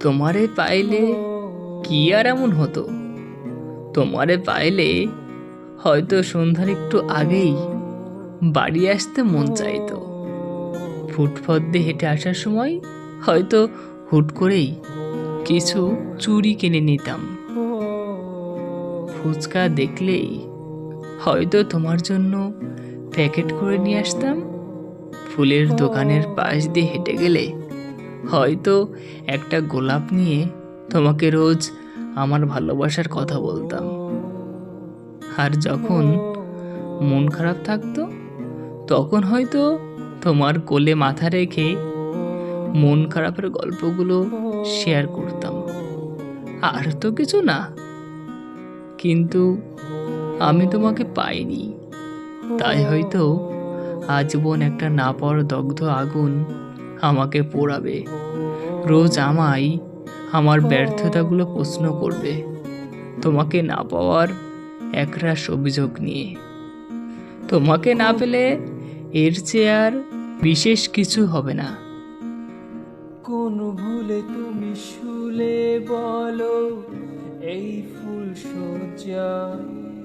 তোমারে পাইলে কি আর এমন হতো? তোমারে পাইলে হয়তো সন্ধ্যার একটু আগেই বাড়ি আসতে মন চাইতো। ফুটপথ দিয়ে হেঁটে আসার সময় হয়তো হুট করেই কিছু চুরি কিনে নিতাম। ফুচকা দেখলেই হয়তো তোমার জন্য প্যাকেট করে নিয়ে আসতাম। ফুলের দোকানের পাশ দিয়ে হেঁটে গেলে হয়তো একটা গোলাপ নিয়ে তোমাকে রোজ আমার ভালোবাসার কথা বলতাম। আর যখন মন খারাপ থাকতো, তখন হয়তো তোমার কোলে মাথা রেখে মন খারাপের গল্পগুলো শেয়ার করতাম। আর তো কিছু না। কিন্তু আমি তোমাকে পাইনি। তাই হয়তো আজীবন একটা না পাওয়ার দগ্ধ আগুন আমাকে পোড়াবে। রোজ আমায় আমার ব্যর্থতাগুলো প্রশ্ন করবে। তোমাকে না পাওয়ার একরাশ অভিযোগ নিয়ে। তোমাকে না পেলে এর চেয়ে আর বিশেষ কিছু হবে না। কোন ভুলে তুমি শুলে বলো, এই ফুল সজ্জায়।